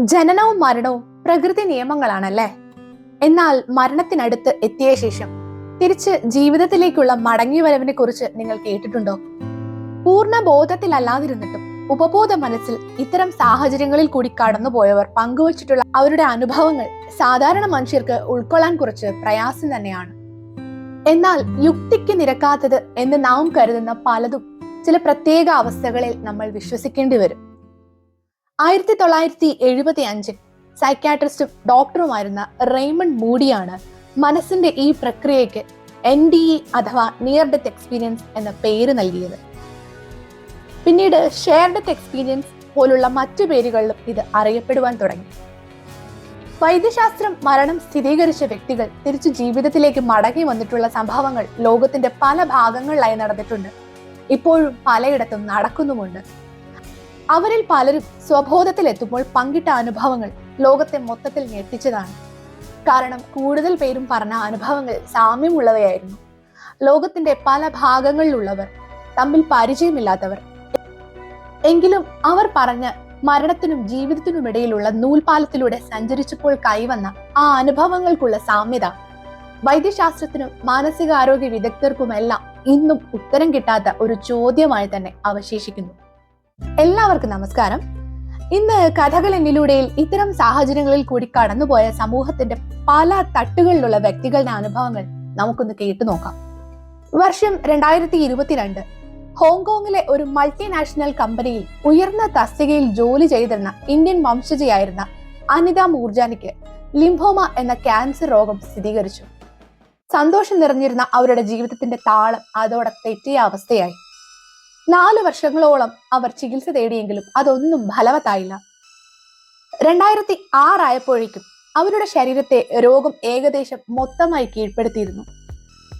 ജനനവും മരണവും പ്രകൃതി നിയമങ്ങളാണല്ലേ? എന്നാൽ മരണത്തിനടുത്ത് എത്തിയ ശേഷം തിരിച്ച് ജീവിതത്തിലേക്കുള്ള മടങ്ങിവരവിനെ കുറിച്ച് നിങ്ങൾ കേട്ടിട്ടുണ്ടോ? പൂർണ ബോധത്തിലല്ലാതിരുന്നിട്ടും ഉപബോധ മനസ്സിൽ ഇത്തരം സാഹചര്യങ്ങളിൽ കൂടി കടന്നുപോയവർ പങ്കുവച്ചിട്ടുള്ള അവരുടെ അനുഭവങ്ങൾ സാധാരണ മനുഷ്യർക്ക് ഉൾക്കൊള്ളാൻ കുറച്ച് പ്രയാസം തന്നെയാണ്. എന്നാൽ യുക്തിക്ക് നിരക്കാത്തത് എന്ന് നാം കരുതുന്ന പലതും ചില പ്രത്യേക അവസ്ഥകളിൽ നമ്മൾ വിശ്വസിക്കേണ്ടി വരും. ആയിരത്തി തൊള്ളായിരത്തി എഴുപത്തി അഞ്ചിൽ സൈക്യാട്രിസ്റ്റും ഡോക്ടറുമായിരുന്ന റെയ്മണ്ട് മൂഡിയാണ് മനസ്സിന്റെ ഈ പ്രക്രിയയ്ക്ക് എൻ ഡി ഇ അഥവാ നിയർ ഡെത്ത് എക്സ്പീരിയൻസ് എന്ന പേര് നൽകിയത്. പിന്നീട് ഷെയർ ഡെത്ത് എക്സ്പീരിയൻസ് പോലുള്ള മറ്റു പേരുകളിലും ഇത് അറിയപ്പെടുവാൻ തുടങ്ങി. വൈദ്യശാസ്ത്രം മരണം സ്ഥിരീകരിച്ച വ്യക്തികൾ തിരിച്ചു ജീവിതത്തിലേക്ക് മടങ്ങി വന്നിട്ടുള്ള സംഭവങ്ങൾ ലോകത്തിന്റെ പല ഭാഗങ്ങളിലായി നടന്നിട്ടുണ്ട്. ഇപ്പോഴും പലയിടത്തും നടക്കുന്നുമുണ്ട്. അവരിൽ പലരും സ്വബോധത്തിലെത്തുമ്പോൾ പങ്കിട്ട അനുഭവങ്ങൾ ലോകത്തെ മൊത്തത്തിൽ ഞെട്ടിച്ചതാണ്. കാരണം കൂടുതൽ പേരും പറഞ്ഞ അനുഭവങ്ങൾ സാമ്യമുള്ളവയായിരുന്നു. ലോകത്തിന്റെ പല ഭാഗങ്ങളിലുള്ളവർ തമ്മിൽ പരിചയമില്ലാത്തവർ. എങ്കിലും അവർ പറഞ്ഞ മരണത്തിനും ജീവിതത്തിനുമിടയിലുള്ള നൂൽപാലത്തിലൂടെ സഞ്ചരിച്ചപ്പോൾ കൈവന്ന ആ അനുഭവങ്ങൾക്കുള്ള സാമ്യത. വൈദ്യശാസ്ത്രത്തിനും മാനസികാരോഗ്യ വിദഗ്ധർക്കുമെല്ലാം ഇന്നും ഉത്തരം കിട്ടാത്ത ഒരു ചോദ്യമായി തന്നെ അവശേഷിക്കുന്നു. എല്ലാവർക്കും നമസ്കാരം. ഇന്ന് കഥകൾ എന്നിലൂടെയിൽ ഇത്തരം സാഹചര്യങ്ങളിൽ കൂടി കടന്നുപോയ സമൂഹത്തിന്റെ പല തട്ടുകളിലുള്ള വ്യക്തികളുടെ അനുഭവങ്ങൾ നമുക്കൊന്ന് കേട്ടു നോക്കാം. വർഷം രണ്ടായിരത്തി ഇരുപത്തിരണ്ട് ഹോങ്കോങ്ങിലെ ഒരു മൾട്ടിനാഷണൽ കമ്പനിയിൽ ഉയർന്ന തസ്തികയിൽ ജോലി ചെയ്തിരുന്ന ഇന്ത്യൻ വംശജയായിരുന്ന അനിത മൂർജാനിക്ക് ലിംഫോമ എന്ന ക്യാൻസർ രോഗം സ്ഥിരീകരിച്ചു. സന്തോഷം നിറഞ്ഞിരുന്ന അവരുടെ ജീവിതത്തിന്റെ താളം അതോടെ തെറ്റിയ അവസ്ഥയായി. നാല് വർഷങ്ങളോളം അവർ ചികിത്സ തേടിയെങ്കിലും അതൊന്നും ഫലവത്തായില്ല. രണ്ടായിരത്തി ആറായപ്പോഴേക്കും അവരുടെ ശരീരത്തെ രോഗം ഏകദേശം മൊത്തമായി കീഴ്പ്പെടുത്തിയിരുന്നു.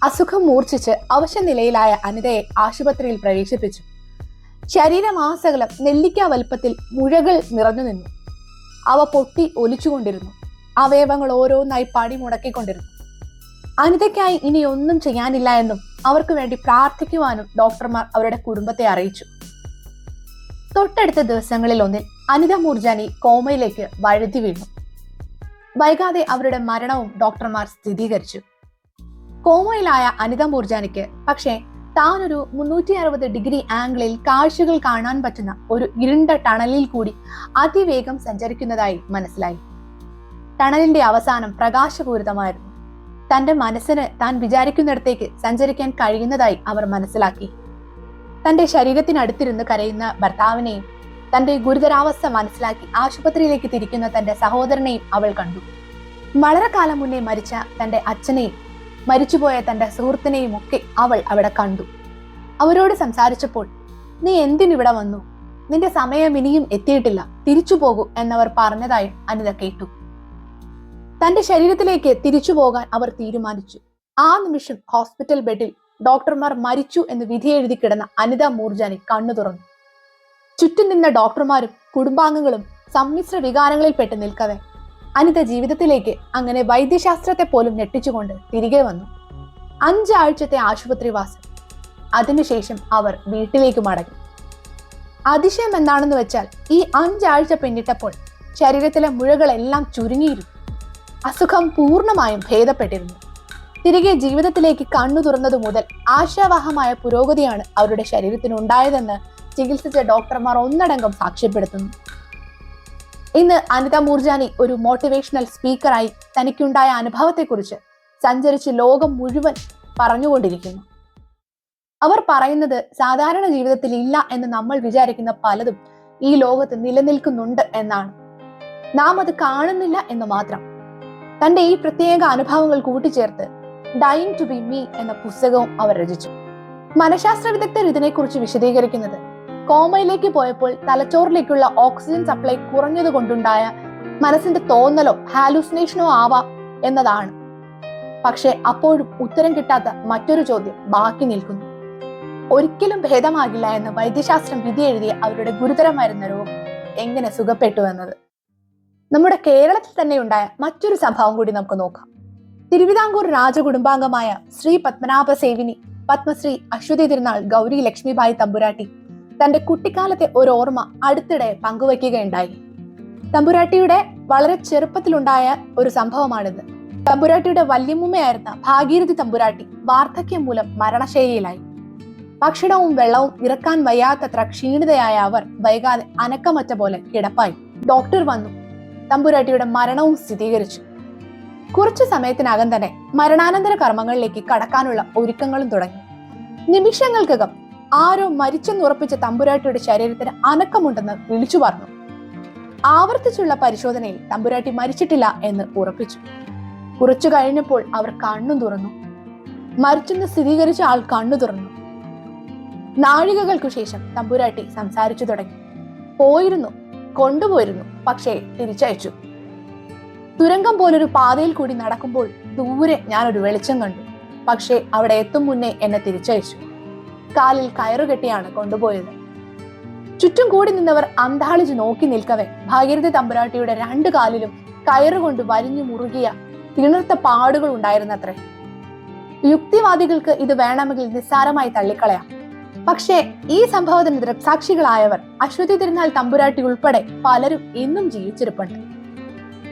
അസുഖം മൂർച്ഛിച്ച് അവശനിലയിലായ അനിതയെ ആശുപത്രിയിൽ പ്രവേശിപ്പിച്ചു. ശരീരമാസകലം നെല്ലിക്ക വലുപ്പത്തിൽ മുഴകൾ നിറഞ്ഞു നിന്നു. അവ പൊട്ടി ഒലിച്ചുകൊണ്ടിരുന്നു. അവയവങ്ങൾ ഓരോന്നായി പണി മുടക്കിക്കൊണ്ടിരുന്നു അനിതയ്ക്കായി ഇനി ഒന്നും ചെയ്യാനില്ല എന്നും അവർക്ക് വേണ്ടി പ്രാർത്ഥിക്കുവാനും ഡോക്ടർമാർ അവരുടെ കുടുംബത്തെ അറിയിച്ചു. തൊട്ടടുത്ത ദിവസങ്ങളിൽ ഒന്നിൽ അനിത മൂർജാനി കോമയിലേക്ക് വഴുതി വീണു. വൈകാതെ അവരുടെ മരണവും ഡോക്ടർമാർ സ്ഥിരീകരിച്ചു. കോമയിലായ അനിത മൂർജാനിക്ക് പക്ഷേ താൻ ഒരു മുന്നൂറ്റി അറുപത് ഡിഗ്രി ആംഗിളിൽ കാഴ്ചകൾ കാണാൻ പറ്റുന്ന ഒരു ഇരുണ്ട ടണലിൽ കൂടി അതിവേഗം സഞ്ചരിക്കുന്നതായി മനസ്സിലായി. ടണലിന്റെ അവസാനം പ്രകാശപൂരിതമായിരുന്നു. തന്റെ മനസ്സിന് താൻ വിചാരിക്കുന്നിടത്തേക്ക് സഞ്ചരിക്കാൻ കഴിയുന്നതായി അവർ മനസ്സിലാക്കി. തന്റെ ശരീരത്തിനടുത്തിരുന്ന് കരയുന്ന ഭർത്താവിനെയും തന്റെ ഗുരുതരാവസ്ഥ മനസ്സിലാക്കി ആശുപത്രിയിലേക്ക് തിരിക്കുന്ന തന്റെ സഹോദരനെയും അവൾ കണ്ടു. വളരെ കാലം മുന്നേ മരിച്ച തന്റെ അച്ഛനെയും മരിച്ചുപോയ തന്റെ സുഹൃത്തിനെയും ഒക്കെ അവൾ അവിടെ കണ്ടു. അവരോട് സംസാരിച്ചപ്പോൾ നീ എന്തിനിവിടെ വന്നു? നിന്റെ സമയം ഇനിയും എത്തിയിട്ടില്ല. തിരിച്ചു പോകൂ എന്നവർ പറഞ്ഞതായും അനിത കേട്ടു. തന്റെ ശരീരത്തിലേക്ക് തിരിച്ചു പോകാൻ അവർ തീരുമാനിച്ചു. ആ നിമിഷം ഹോസ്പിറ്റൽ ബെഡിൽ ഡോക്ടർമാർ മരിച്ചു എന്ന് വിധിയെഴുതി കിടന്ന അനിത മൂർജാനി കണ്ണു തുറന്നു. ചുറ്റും നിന്ന ഡോക്ടർമാരും കുടുംബാംഗങ്ങളും സമ്മിശ്ര വികാരങ്ങളിൽപ്പെട്ട് നിൽക്കവേ. അനിത ജീവിതത്തിലേക്ക് അങ്ങനെ വൈദ്യശാസ്ത്രത്തെ പോലും ഞെട്ടിച്ചുകൊണ്ട് തിരികെ വന്നു. അഞ്ചാഴ്ചത്തെ ആശുപത്രിവാസം അതിനുശേഷം അവർ വീട്ടിലേക്ക് മടങ്ങി. അതിശയം എന്താണെന്ന് വെച്ചാൽ ഈ അഞ്ചാഴ്ച പിന്നിട്ടപ്പോൾ ശരീരത്തിലെ മുഴകളെല്ലാം ചുരുങ്ങിയിരുന്നു. അസുഖം പൂർണമായും ഭേദപ്പെട്ടിരുന്നു. തിരികെ ജീവിതത്തിലേക്ക് കണ്ണു തുറന്നതു മുതൽ ആശാവാഹമായ പുരോഗതിയാണ് അവരുടെ ശരീരത്തിന് ഉണ്ടായതെന്ന് ചികിത്സിച്ച ഡോക്ടർമാർ ഒന്നടങ്കം സാക്ഷ്യപ്പെടുത്തുന്നു. ഇന്ന് അനിത മൂർജാനി ഒരു മോട്ടിവേഷണൽ സ്പീക്കറായി തനിക്കുണ്ടായ അനുഭവത്തെക്കുറിച്ച് സഞ്ചരിച്ച് ലോകം മുഴുവൻ പറഞ്ഞുകൊണ്ടിരിക്കുന്നു. അവർ പറയുന്നത് സാധാരണ ജീവിതത്തിൽ ഇല്ല എന്ന് നമ്മൾ വിചാരിക്കുന്ന പലതും ഈ ലോകത്ത് നിലനിൽക്കുന്നുണ്ട് എന്നാണ്. നാം അത് കാണുന്നില്ല എന്ന് മാത്രം. തന്റെ ഈ പ്രത്യേക അനുഭവങ്ങൾ കൂട്ടിച്ചേർത്ത് ഡൈങ് ടു ബി മീ എന്ന പുസ്തകവും അവർ രചിച്ചു. മനഃശാസ്ത്ര വിദഗ്ധർ ഇതിനെക്കുറിച്ച് വിശദീകരിക്കുന്നത് കോമയിലേക്ക് പോയപ്പോൾ തലച്ചോറിലേക്കുള്ള ഓക്സിജൻ സപ്ലൈ കുറഞ്ഞതുകൊണ്ടുണ്ടായ മനസ്സിന്റെ തോന്നലോ ഹാലൂസിനേഷനോ ആവാം എന്നതാണ്. പക്ഷെ അപ്പോഴും ഉത്തരം കിട്ടാത്ത മറ്റൊരു ചോദ്യം ബാക്കി നിൽക്കുന്നു. ഒരിക്കലും ഭേദമാകില്ല എന്ന് വൈദ്യശാസ്ത്രം വിധി എഴുതിയ അവരുടെ ഗുരുതരമായിരുന്ന രോഗം എങ്ങനെ സുഖപ്പെട്ടു എന്നത്? നമ്മുടെ കേരളത്തിൽ തന്നെ ഉണ്ടായ മറ്റൊരു സംഭവം കൂടി നമുക്ക് നോക്കാം. തിരുവിതാംകൂർ രാജകുടുംബാംഗമായ ശ്രീ പത്മനാഭ സേവിനി പത്മശ്രീ അശ്വതി തിരുനാൾ ഗൗരി ലക്ഷ്മിബായി തമ്പുരാട്ടി തന്റെ കുട്ടിക്കാലത്തെ ഒരു ഓർമ്മ അടുത്തിടെ പങ്കുവയ്ക്കുകയുണ്ടായി. തമ്പുരാട്ടിയുടെ വളരെ ചെറുപ്പത്തിലുണ്ടായ ഒരു സംഭവമാണിത്. തമ്പുരാട്ടിയുടെ വല്യമ്മയായിരുന്ന ഭാഗീരഥി തമ്പുരാട്ടി വാർദ്ധക്യം മൂലം മരണശൈലിയിലായി ഭക്ഷണവും വെള്ളവും ഇറക്കാൻ വയ്യാത്തത്ര ക്ഷീണിതയായ അവർ വൈകാതെ അനക്കമറ്റ പോലെ കിടപ്പായി. ഡോക്ടർ വന്നു തമ്പുരാട്ടിയുടെ മരണവും സ്ഥിരീകരിച്ചു. കുറച്ചു സമയത്തിനകം തന്നെ മരണാനന്തര കർമ്മങ്ങളിലേക്ക് കടക്കാനുള്ള ഒരുക്കങ്ങളും തുടങ്ങി. നിമിഷങ്ങൾക്കകം ആരോ മരിച്ചെന്നുറപ്പിച്ച തമ്പുരാട്ടിയുടെ ശരീരത്തിന് അനക്കമുണ്ടെന്ന് വിളിച്ചു പറഞ്ഞു. ആവർത്തിച്ചുള്ള പരിശോധനയിൽ തമ്പുരാട്ടി മരിച്ചിട്ടില്ല എന്ന് ഉറപ്പിച്ചു. കുറച്ചു കഴിഞ്ഞപ്പോൾ അവർ കണ്ണു തുറന്നു. മരിച്ചെന്ന് സ്ഥിരീകരിച്ച ആൾ കണ്ണു തുറന്നു. നാഴികകൾക്കു ശേഷം തമ്പുരാട്ടി സംസാരിച്ചു തുടങ്ങി. പോയിരുന്നു കൊണ്ടുപോയിരുന്നു. പക്ഷേ തിരിച്ചയച്ചു. തുരങ്കം പോലൊരു പാതയിൽ കൂടി നടക്കുമ്പോൾ ദൂരെ ഞാനൊരു വെളിച്ചം കണ്ടു. പക്ഷേ അവിടെ എത്തും മുന്നേ എന്നെ തിരിച്ചയച്ചു. കാലിൽ കയറുകെട്ടിയാണ് കൊണ്ടുപോയത്. ചുറ്റും കൂടി നിന്നവർ അന്താളിച്ച് നോക്കി നിൽക്കവേ. ഭാഗീരഥി തമ്പുരാട്ടിയുടെ രണ്ട് കാലിലും കയറുകൊണ്ട് വരിഞ്ഞു മുറുകിയ തിണർത്ത പാടുകൾ ഉണ്ടായിരുന്നത്രേ. യുക്തിവാദികൾക്ക് ഇത് വേണമെങ്കിൽ നിസ്സാരമായി തള്ളിക്കളയാം. പക്ഷേ ഈ സംഭവത്തിന് ദൃക്സാക്ഷികളായവർ അശ്വതി തിരുനാൾ തമ്പുരാട്ടി ഉൾപ്പെടെ പലരും ഇന്നും ജീവിച്ചിരിപ്പുണ്ട്.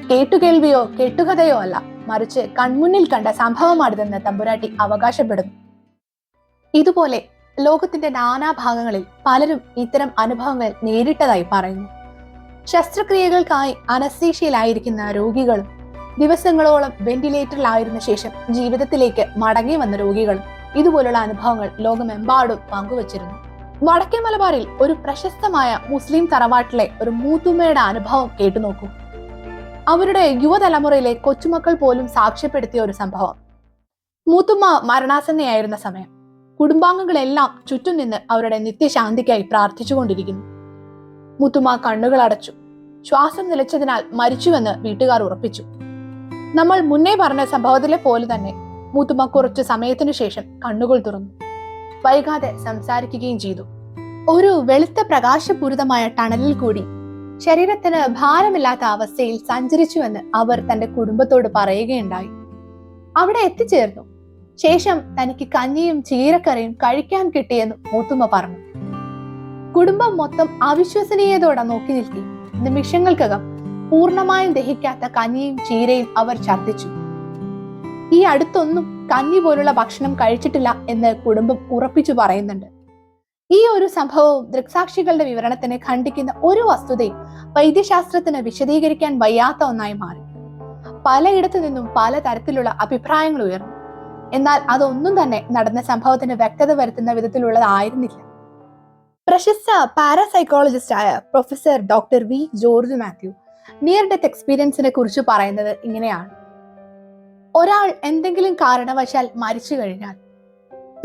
കേട്ടുകേൾവിയോ കേട്ടുകഥയോ അല്ല മറിച്ച് കൺമുന്നിൽ കണ്ട സംഭവമാണിതെന്ന് തമ്പുരാട്ടി അവകാശപ്പെടുന്നു. ഇതുപോലെ ലോകത്തിന്റെ നാനാഭാഗങ്ങളിൽ പലരും ഇത്തരം അനുഭവങ്ങൾ നേരിട്ടതായി പറയുന്നു. ശസ്ത്രക്രിയകൾക്കായി അനസ്തീഷയിലായിരിക്കുന്ന രോഗികളും ദിവസങ്ങളോളം വെന്റിലേറ്ററിലായിരുന്ന ശേഷം ജീവിതത്തിലേക്ക് മടങ്ങി വന്ന രോഗികളും ഇതുപോലുള്ള അനുഭവങ്ങൾ ലോകമെമ്പാടും പങ്കുവച്ചിരുന്നു. വടക്കേ മലബാറിൽ ഒരു പ്രശസ്തമായ മുസ്ലിം തറവാട്ടിലെ ഒരു മൂത്തുമ്മയുടെ അനുഭവം കേട്ടുനോക്കൂ അവരുടെ യുവതലമുറയിലെ കൊച്ചുമക്കൾ പോലും സാക്ഷ്യപ്പെടുത്തിയ ഒരു സംഭവം. മൂത്തുമ്മ മരണാസന്നയായിരുന്ന സമയം. കുടുംബാംഗങ്ങളെല്ലാം ചുറ്റും നിന്ന് അവരുടെ നിത്യശാന്തിക്കായി പ്രാർത്ഥിച്ചുകൊണ്ടിരിക്കുന്നു. മുത്തുമ്മ കണ്ണുകൾ അടച്ചു. ശ്വാസം നിലച്ചതിനാൽ മരിച്ചുവെന്ന് വീട്ടുകാർ ഉറപ്പിച്ചു. നമ്മൾ മുന്നേ പറഞ്ഞ സംഭവത്തിലെ പോലെ തന്നെ മൂത്തുമ്മ കുറച്ചു സമയത്തിനു ശേഷം കണ്ണുകൾ തുറന്നു. വൈകാതെ സംസാരിക്കുകയും ചെയ്തു. ഒരു വെളുത്ത പ്രകാശപൂരിതമായ ടണലിൽ കൂടി ശരീരത്തിന് ഭാരമില്ലാത്ത അവസ്ഥയിൽ സഞ്ചരിച്ചുവെന്ന് അവർ തന്റെ കുടുംബത്തോട് പറയുകയുണ്ടായി. അവിടെ എത്തിച്ചേർന്നു. ശേഷം തനിക്ക് കഞ്ഞിയും ചീരക്കറിയും കഴിക്കാൻ കിട്ടിയെന്ന് മൂത്തുമ്മ പറഞ്ഞു. കുടുംബം മൊത്തം അവിശ്വസനീയതോടെ നോക്കി നിൽക്കി. നിമിഷങ്ങൾക്കകം പൂർണമായും ദഹിക്കാത്ത കഞ്ഞിയും ചീരയും അവർ ഛർദ്ദിച്ചു. ഈ അടുത്തൊന്നും കഞ്ഞി പോലുള്ള ഭക്ഷണം കഴിച്ചിട്ടില്ല എന്ന് കുടുംബം ഉറപ്പിച്ചു പറയുന്നുണ്ട്. ഈ ഒരു സംഭവവും ദൃക്സാക്ഷികളുടെ വിവരണത്തിന് ഖണ്ഡിക്കുന്ന ഒരു വസ്തുതയും വൈദ്യശാസ്ത്രത്തിന് വിശദീകരിക്കാൻ വയ്യാത്ത ഒന്നായി മാറി. പലയിടത്തു നിന്നും പല തരത്തിലുള്ള അഭിപ്രായങ്ങൾ ഉയർന്നു. എന്നാൽ അതൊന്നും തന്നെ നടന്ന സംഭവത്തിന് വ്യക്തത വരുത്തുന്ന വിധത്തിലുള്ളതായിരുന്നില്ല. പ്രശസ്ത പാരാസൈക്കോളജിസ്റ്റ് ആയ professor doctor V George Mathew near death എക്സ്പീരിയൻസിനെ കുറിച്ച് പറയുന്നത് ഇങ്ങനെയാണ്. ഒരാൾ എന്തെങ്കിലും കാരണവശാൽ മരിച്ചു കഴിഞ്ഞാൽ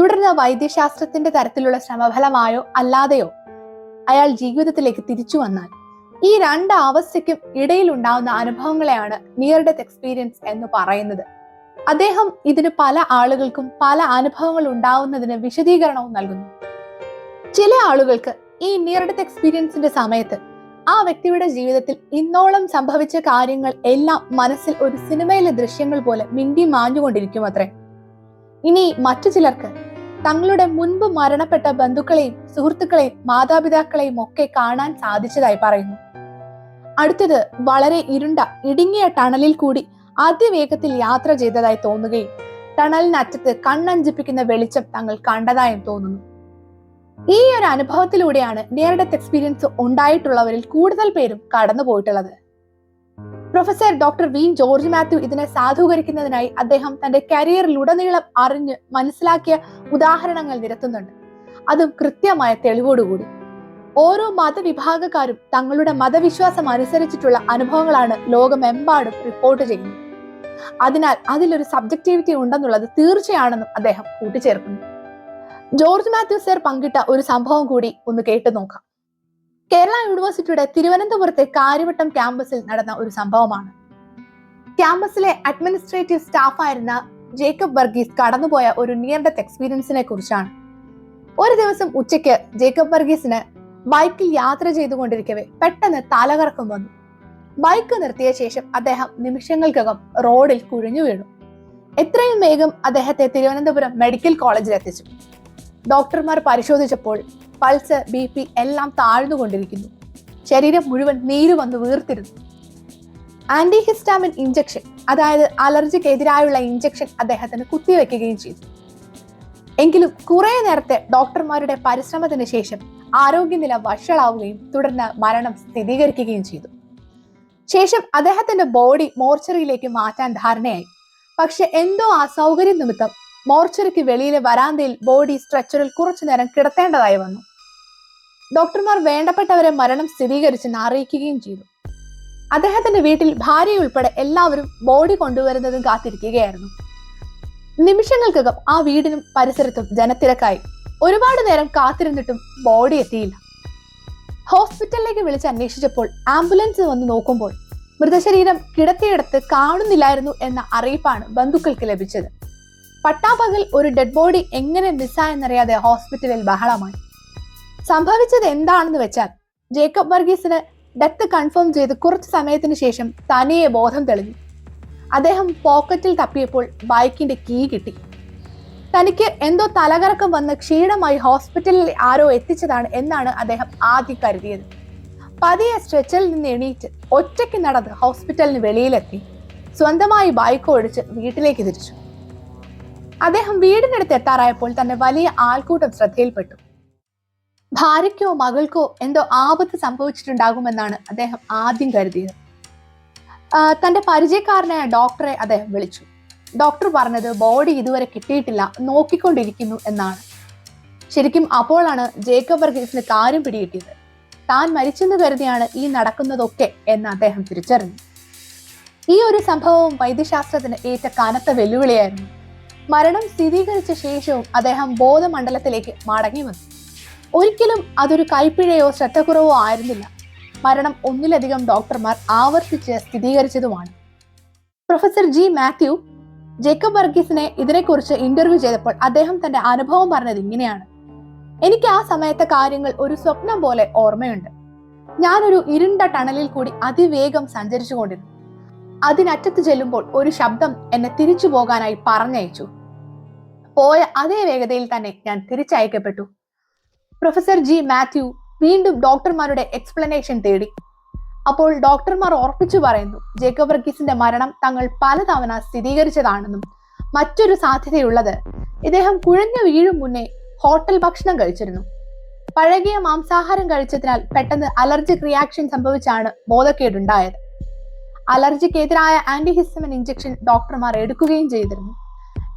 തുടർന്ന് വൈദ്യശാസ്ത്രത്തിന്റെ തരത്തിലുള്ള ശ്രമഫലമായോ അല്ലാതെയോ അയാൾ ജീവിതത്തിലേക്ക് തിരിച്ചു വന്നാൽ ഈ രണ്ട് അവസ്ഥയ്ക്കും ഇടയിൽ ഉണ്ടാവുന്ന അനുഭവങ്ങളെയാണ് നിയർ ഡെത്ത് എക്സ്പീരിയൻസ് എന്ന് പറയുന്നത്. അദ്ദേഹം ഇതിന് പല ആളുകൾക്കും പല അനുഭവങ്ങൾ ഉണ്ടാവുന്നതിന് വിശദീകരണവും നൽകുന്നു. ചില ആളുകൾക്ക് ഈ നിയർ ഡെത്ത് എക്സ്പീരിയൻസിന്റെ സമയത്ത് ആ വ്യക്തിയുടെ ജീവിതത്തിൽ ഇന്നോളം സംഭവിച്ച കാര്യങ്ങൾ എല്ലാം മനസ്സിൽ ഒരു സിനിമയിലെ ദൃശ്യങ്ങൾ പോലെ മിണ്ടി മാഞ്ഞുകൊണ്ടിരിക്കും അത്രേ. ഇനി മറ്റു ചിലർക്ക് തങ്ങളുടെ മുൻപ് മരണപ്പെട്ട ബന്ധുക്കളെയും സുഹൃത്തുക്കളെയും മാതാപിതാക്കളെയും ഒക്കെ കാണാൻ സാധിച്ചതായി പറയുന്നു. അടുത്തത് വളരെ ഇരുണ്ട ഇടുങ്ങിയ ടണലിൽ കൂടി അതിവേഗത്തിൽ യാത്ര ചെയ്തതായി തോന്നുകയും ടണലിനറ്റത്ത് കണ്ണഞ്ചിപ്പിക്കുന്ന വെളിച്ചം തങ്ങൾ കണ്ടതായും തോന്നുന്നു. ഈ ഒരു അനുഭവത്തിലൂടെയാണ് നിയർ ഡെത്ത് എക്സ്പീരിയൻസ് ഉണ്ടായിട്ടുള്ളവരിൽ കൂടുതൽ പേരും കടന്നു പോയിട്ടുള്ളത് professor doctor V George Mathew ഇതിനെ സാധൂകരിക്കുന്നതിനായി അദ്ദേഹം തന്റെ കരിയറിലുടനീളം അറിഞ്ഞ് മനസ്സിലാക്കിയ ഉദാഹരണങ്ങൾ നിരത്തുന്നുണ്ട്. അതും കൃത്യമായ തെളിവോടുകൂടി. ഓരോ മതവിഭാഗക്കാരും തങ്ങളുടെ മതവിശ്വാസം അനുസരിച്ചിട്ടുള്ള അനുഭവങ്ങളാണ് ലോകമെമ്പാടും റിപ്പോർട്ട് ചെയ്യുന്നത്. അതിനാൽ അതിലൊരു സബ്ജക്ടിവിറ്റി ഉണ്ടെന്നുള്ളത് തീർച്ചയാണെന്നും അദ്ദേഹം കൂട്ടിച്ചേർക്കുന്നു. ജോർജ് മാത്യു സർ പങ്കിട്ട ഒരു സംഭവം കൂടി ഒന്ന് കേട്ടു നോക്കാം. കേരള യൂണിവേഴ്സിറ്റിയുടെ തിരുവനന്തപുരത്തെ കാര്യവട്ടം ക്യാമ്പസിൽ നടന്ന ഒരു സംഭവമാണ്. ക്യാമ്പസിലെ അഡ്മിനിസ്ട്രേറ്റീവ് സ്റ്റാഫായിരുന്ന ജേക്കബ് വർഗീസ് കടന്നുപോയ ഒരു നിയർ ഡെത്ത് എക്സ്പീരിയൻസിനെ കുറിച്ചാണ്. ഒരു ദിവസം ഉച്ചയ്ക്ക് ജേക്കബ് വർഗീസിന് ബൈക്കിൽ യാത്ര ചെയ്തുകൊണ്ടിരിക്കവേ പെട്ടെന്ന് തലകറക്കം വന്നു. ബൈക്ക് നിർത്തിയ ശേഷം അദ്ദേഹം നിമിഷങ്ങൾക്കകം റോഡിൽ കുഴിഞ്ഞു വീണു. എത്രയും വേഗം അദ്ദേഹത്തെ തിരുവനന്തപുരം മെഡിക്കൽ കോളേജിൽ എത്തിച്ചു ഡോക്ടർമാർ പരിശോധിച്ചപ്പോൾ പൾസ് ബി പി എല്ലാം താഴ്ന്നുകൊണ്ടിരിക്കുന്നു. ശരീരം മുഴുവൻ നീര് വന്ന് വീർത്തിരുന്നു. ആന്റി ഹിസ്റ്റാമിൻ ഇഞ്ചക്ഷൻ അതായത് അലർജിക്ക് എതിരായുള്ള ഇഞ്ചക്ഷൻ അദ്ദേഹത്തിന് കുത്തിവെക്കുകയും ചെയ്തു. എങ്കിലും കുറെ നേരത്തെ ഡോക്ടർമാരുടെ പരിശ്രമത്തിന് ശേഷം ആരോഗ്യനില വഷളാവുകയും തുടർന്ന് മരണം സ്ഥിരീകരിക്കുകയും ചെയ്തു. ശേഷം അദ്ദേഹത്തിന്റെ ബോഡി മോർച്ചറിയിലേക്ക് മാറ്റാൻ ധാരണയായി. പക്ഷെ എന്തോ അസൗകര്യം നിമിത്തം മോർച്ചറിക്ക് വെളിയിലെ വരാന്തയിൽ ബോഡി സ്ട്രെച്ചറിൽ കുറച്ചു നേരം കിടത്തേണ്ടതായി വന്നു. ഡോക്ടർമാർ വേണ്ടപ്പെട്ടവരെ മരണം സ്ഥിരീകരിച്ചെന്ന് അറിയിക്കുകയും ചെയ്തു. അദ്ദേഹത്തിന്റെ വീട്ടിൽ ഭാര്യ ഉൾപ്പെടെ എല്ലാവരും ബോഡി കൊണ്ടുവരുന്നതും കാത്തിരിക്കുകയായിരുന്നു. നിമിഷങ്ങൾക്കകം ആ വീടിനും പരിസരത്തും ജനത്തിരക്കായി. ഒരുപാട് നേരം കാത്തിരുന്നിട്ടും ബോഡി എത്തിയില്ല. ഹോസ്പിറ്റലിലേക്ക് വിളിച്ച് അന്വേഷിച്ചപ്പോൾ ആംബുലൻസ് വന്ന് നോക്കുമ്പോൾ മൃതശരീരം കിടത്തിയിടത്ത് കാണുന്നില്ലായിരുന്നു എന്ന അറിയിപ്പാണ് ബന്ധുക്കൾക്ക് ലഭിച്ചത്. പട്ടാപ്പകൽ ഒരു ഡെഡ് ബോഡി എങ്ങനെ മിസ്സായെന്നറിയാതെ ഹോസ്പിറ്റലിൽ ബഹളമായി. സംഭവിച്ചത് എന്താണെന്ന് വെച്ചാൽ ജേക്കബ് വർഗീസിന് ഡെത്ത് കൺഫേം ചെയ്ത് കുറച്ച് സമയത്തിന് ശേഷം തനിയെ ബോധം തെളിഞ്ഞു. അദ്ദേഹം പോക്കറ്റിൽ തപ്പിയപ്പോൾ ബൈക്കിന്റെ കീ കിട്ടി. തനിക്ക് എന്തോ തലകറക്കം വന്ന് ക്ഷീണമായി ഹോസ്പിറ്റലിൽ ആരോ എത്തിച്ചതാണ് എന്നാണ് അദ്ദേഹം ആദ്യം കരുതിയത്. പതിയെ സ്ട്രെച്ചിൽ നിന്ന് എണീറ്റ് ഒറ്റയ്ക്ക് നടന്ന് ഹോസ്പിറ്റലിന് വെളിയിലെത്തി. സ്വന്തമായി ബൈക്ക് ഓടിച്ച് വീട്ടിലേക്ക് തിരിച്ചു. അദ്ദേഹം വീടിനടുത്ത് എത്താറായപ്പോൾ തന്നെ വലിയ ആൾക്കൂട്ടം ശ്രദ്ധയിൽപ്പെട്ടു. ഭാര്യയ്ക്കോ മകൾക്കോ എന്തോ ആപത്ത് സംഭവിച്ചിട്ടുണ്ടാകുമെന്നാണ് അദ്ദേഹം ആദ്യം കരുതിയത്. തന്റെ പരിചയക്കാരനായ ഡോക്ടറെ അദ്ദേഹം വിളിച്ചു. ഡോക്ടർ പറഞ്ഞത് ബോഡി ഇതുവരെ കിട്ടിയിട്ടില്ല നോക്കിക്കൊണ്ടിരിക്കുന്നു എന്നാണ്. ശരിക്കും അപ്പോഴാണ് ജേക്കബ് വർഗീസിന് കാര്യം പിടികിട്ടിയത്. താൻ മരിച്ചെന്ന് കരുതിയാണ് ഈ നടക്കുന്നതൊക്കെ എന്ന് അദ്ദേഹം തിരിച്ചറിഞ്ഞു. ഈ ഒരു സംഭവവും വൈദ്യശാസ്ത്രത്തിന് ഏറ്റ കനത്ത വെല്ലുവിളിയായിരുന്നു. മരണം സ്ഥിരീകരിച്ച ശേഷവും അദ്ദേഹം ബോധമണ്ഡലത്തിലേക്ക് മടങ്ങി വന്നു. ഒരിക്കലും അതൊരു കൈപ്പിഴയോ ശ്രദ്ധക്കുറവോ ആയിരുന്നില്ല. മരണം ഒന്നിലധികം ഡോക്ടർമാർ ആവർത്തിച്ച് സ്ഥിരീകരിച്ചതുമാണ്. പ്രൊഫസർ ജി മാത്യു ജേക്കബ് വർഗീസിനെ ഇതിനെക്കുറിച്ച് ഇന്റർവ്യൂ ചെയ്തപ്പോൾ അദ്ദേഹം തന്റെ അനുഭവം പറഞ്ഞത് ഇങ്ങനെയാണ്. എനിക്ക് ആ സമയത്തെ കാര്യങ്ങൾ ഒരു സ്വപ്നം പോലെ ഓർമ്മയുണ്ട്. ഞാനൊരു ഇരുണ്ട ടണലിൽ കൂടി അതിവേഗം സഞ്ചരിച്ചു കൊണ്ടിരുന്നു അതിനറ്റത്ത് ചെല്ലുമ്പോൾ ഒരു ശബ്ദം എന്നെ തിരിച്ചു പോകാനായി പറഞ്ഞയച്ചു. പോയ അതേ വേഗതയിൽ തന്നെ ഞാൻ തിരിച്ചയക്കപ്പെട്ടു. പ്രൊഫസർ ജി മാത്യു വീണ്ടും ഡോക്ടർമാരുടെ എക്സ്പ്ലനേഷൻ തേടി. അപ്പോൾ ഡോക്ടർമാർ ഉറപ്പിച്ചു പറയുന്നു ജേക്കബ് വർഗീസിന്റെ മരണം തങ്ങൾ പലതവണ സ്ഥിരീകരിച്ചതാണെന്നും മറ്റൊരു സാധ്യതയുള്ളത് ഇദ്ദേഹം കുഴഞ്ഞു വീഴും മുന്നേ ഹോട്ടൽ ഭക്ഷണം കഴിച്ചിരുന്നു. പഴകിയ മാംസാഹാരം കഴിച്ചതിനാൽ പെട്ടെന്ന് അലർജിക് റിയാക്ഷൻ സംഭവിച്ചാണ് ബോധക്കേടുണ്ടായത്. അലർജിക്കെതിരായ ആന്റിഹിസ്റ്റമിൻ ഇഞ്ചക്ഷൻ ഡോക്ടർമാർ എടുക്കുകയും ചെയ്തിരുന്നു.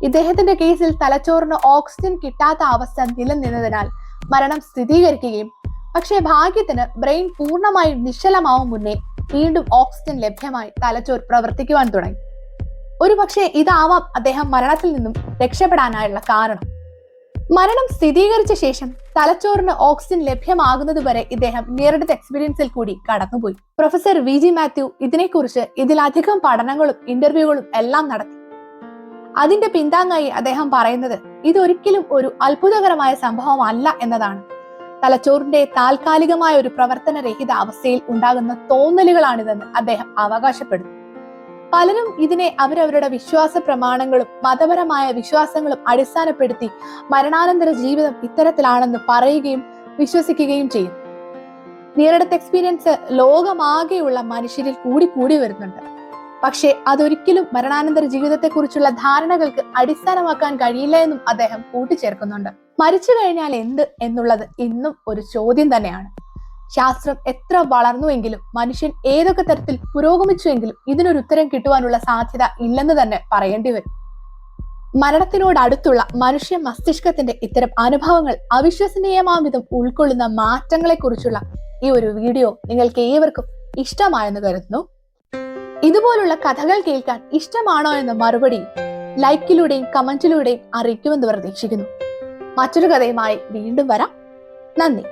ഇദ്ദേഹത്തിന്റെ കേസിൽ തലച്ചോറിന് ഓക്സിജൻ കിട്ടാത്ത അവസ്ഥ നിലനിന്നതിനാൽ മരണം സ്ഥിരീകരിക്കുകയും പക്ഷേ ഭാഗ്യത്തിന് ബ്രെയിൻ പൂർണമായും നിശ്ചലമാവും മുന്നേ വീണ്ടും ഓക്സിജൻ ലഭ്യമായി തലച്ചോർ പ്രവർത്തിക്കുവാൻ തുടങ്ങി. ഒരുപക്ഷെ ഇതാവാം അദ്ദേഹം മരണത്തിൽ നിന്നും രക്ഷപ്പെടാനായുള്ള കാരണം. മരണം സ്ഥിരീകരിച്ച ശേഷം തലച്ചോറിന് ഓക്സിജൻ ലഭ്യമാകുന്നത് വരെ ഇദ്ദേഹം ഡെത്ത് എക്സ്പീരിയൻസിൽ കൂടി കടന്നുപോയി. പ്രൊഫസർ വി ജി മാത്യു ഇതിനെക്കുറിച്ച് ഇതിലധികം പഠനങ്ങളും ഇന്റർവ്യൂകളും എല്ലാം നടത്തി. അതിന്റെ പിന്താങ്ങായി അദ്ദേഹം പറയുന്നത് ഇതൊരിക്കലും ഒരു അത്ഭുതകരമായ സംഭവമല്ല എന്നതാണ്. തലച്ചോറിന്റെ താൽക്കാലികമായ ഒരു പ്രവർത്തനരഹിത അവസ്ഥയിൽ ഉണ്ടാകുന്ന തോന്നലുകളാണിതെന്ന് അദ്ദേഹം അവകാശപ്പെടുന്നു. പലരും ഇതിനെ അവരവരുടെ വിശ്വാസ പ്രമാണങ്ങളും മതപരമായ വിശ്വാസങ്ങളും അടിസ്ഥാനപ്പെടുത്തി മരണാനന്തര ജീവിതം ഇത്തരത്തിലാണെന്ന് പറയുകയും വിശ്വസിക്കുകയും ചെയ്യും. നിയറെടുത്ത് എക്സ്പീരിയൻസ് ലോകമാകെയുള്ള മനുഷ്യരിൽ കൂടി കൂടി വരുന്നുണ്ട്. പക്ഷേ അതൊരിക്കലും മരണാനന്തര ജീവിതത്തെക്കുറിച്ചുള്ള ധാരണകൾക്ക് അടിസ്ഥാനമാക്കാൻ കഴിയില്ല എന്നും അദ്ദേഹം കൂട്ടിച്ചേർക്കുന്നുണ്ട്. മരിച്ചു കഴിഞ്ഞാൽ എന്ത് എന്നുള്ളത് ഇന്നും ഒരു ചോദ്യം തന്നെയാണ്. ശാസ്ത്രം എത്ര വളർന്നുവെങ്കിലും മനുഷ്യൻ ഏതൊക്കെ തരത്തിൽ പുരോഗമിച്ചുവെങ്കിലും ഇതിനൊരു ഉത്തരം കിട്ടുവാനുള്ള സാധ്യത ഇല്ലെന്ന് തന്നെ പറയേണ്ടി വരും. മരണത്തിനോട് അടുത്തുള്ള മനുഷ്യ മസ്തിഷ്കത്തിന്റെ ഇത്തരം അനുഭവങ്ങൾ അവിശ്വസനീയമാം വിധം ഉൾക്കൊള്ളുന്ന മാറ്റങ്ങളെക്കുറിച്ചുള്ള ഈ ഒരു വീഡിയോ നിങ്ങൾക്ക് ഏവർക്കും ഇഷ്ടമായെന്ന് കരുതുന്നു. ഇതുപോലുള്ള കഥകൾ കേൾക്കാൻ ഇഷ്ടമാണോ എന്ന മറുപടി ലൈക്കിലൂടെയും കമന്റിലൂടെയും അറിയിക്കുമെന്ന് പ്രതീക്ഷിക്കുന്നു. മറ്റൊരു കഥയുമായി വീണ്ടും വരാം. നന്ദി.